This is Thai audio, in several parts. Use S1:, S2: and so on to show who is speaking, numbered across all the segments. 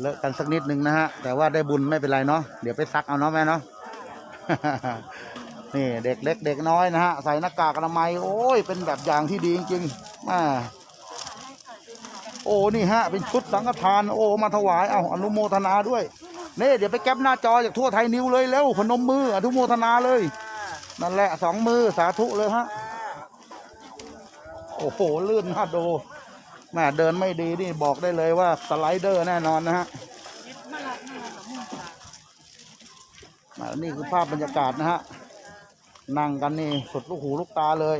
S1: เลอะกันสักนิดนึงนะฮะ แต่ว่าได้บุญไม่เป็นไรเนาะ เดี๋ยวไปซักเอาเนาะแม่เนาะ นี่เด็กเล็กเด็กน้อยนะฮะ ใส่หน้ากากอนามัย โอ้ย เป็นแบบอย่างที่ดีจริงๆมาโอ้ นี่ฮะ เป็นชุดสังฆทาน โอ้ มาถวาย เอาอนุโมทนาด้วยนี่เดี๋ยวไปแก๊ปหน้าจอจากทั่วไทยนิวเลยเร็วพนมมืออนุโมทนาเลย นั่นแหละสองมือสาธุเลยฮะ โอ้โห ลื่นน่าดู แม่เดินไม่ดีนี่บอกได้เลยว่าสไลเดอร์แน่นอนนะฮะมานี่คือภาพบรรยากาศนะฮะ นั่งกันนี่สุดลูกหูลูกตาเลย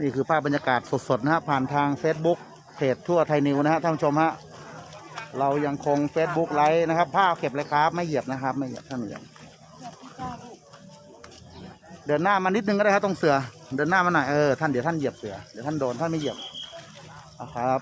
S1: นี่คือภาพบรรยากาศสดๆนะฮะ ผ่านทาง Facebook เพจทั่วไทยนิวนะฮะท่านผู้ชมฮะ เรายังคง Facebook ไลฟ์นะครับผ้าเก็บเลยครับ ไม่เหยียบนะครับ ไม่เหยียบท่านเหยียบ เดินหน้ามานิดนึงก็ได้ครับตรงเสือ เดินหน้ามาหน่อยเออท่านเดี๋ยวท่านเหยียบเสือเดี๋ยวท่านโดนท่านไม่เหยียบนะครับ